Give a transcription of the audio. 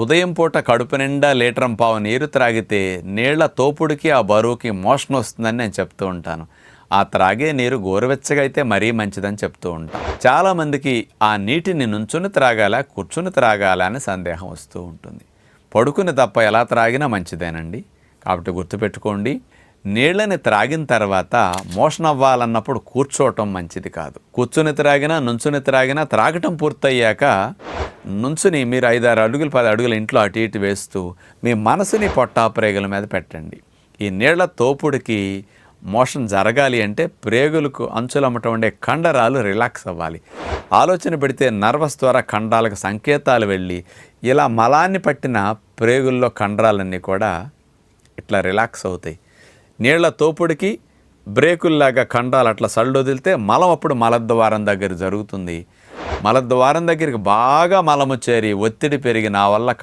ఉదయం పూట కడుపు నిండా లీటరం పావు నీరు త్రాగితే నీళ్ళ తోపుడికి ఆ బరువుకి మోషన్ వస్తుందని నేను చెప్తూ ఉంటాను. ఆ త్రాగే నీరు గోరువెచ్చగా అయితే మరీ మంచిదని చెప్తూ ఉంటాం చాలామందికి ఆ నీటిని నుంచుని త్రాగాలా కూర్చుని త్రాగాలా అని సందేహం వస్తూ ఉంటుంది. పడుకుని తప్ప ఎలా త్రాగినా మంచిదేనండి. కాబట్టి గుర్తుపెట్టుకోండి నీళ్ళని త్రాగిన తర్వాత మోషన్ అవ్వాలన్నప్పుడు కూర్చోవటం మంచిది కాదు. కూర్చుని త్రాగినా నుంచుని త్రాగినా త్రాగటం పూర్తయ్యాక నుంచుని మీరు ఐదారు అడుగులు పది అడుగులు ఇంట్లో అటు ఇటు వేస్తూ మీ మనసుని పొట్టా ప్రేగుల మీద పెట్టండి. ఈ నీళ్ళ తోపుడికి మోషన్ జరగాలి అంటే ప్రేగులకు అంచులమ్మట ఉండే కండరాలు రిలాక్స్ అవ్వాలి. ఆలోచన పెడితే నర్వస్ ద్వారా కండరాలకు సంకేతాలు వెళ్ళి ఇలా మలాన్ని పట్టిన ప్రేగుల్లో కండరాలన్నీ కూడా ఇట్లా రిలాక్స్ అవుతాయి. నీళ్ళ తోపుడికి బ్రేకుల్లాగా కండాలు అట్లా సళ్ళు వదిలితే మలం అప్పుడు మలద్వారం దగ్గర జరుగుతుంది. మలద్వారం దగ్గరికి బాగా మలము చేరి ఒత్తిడి పెరిగి నా వల్ల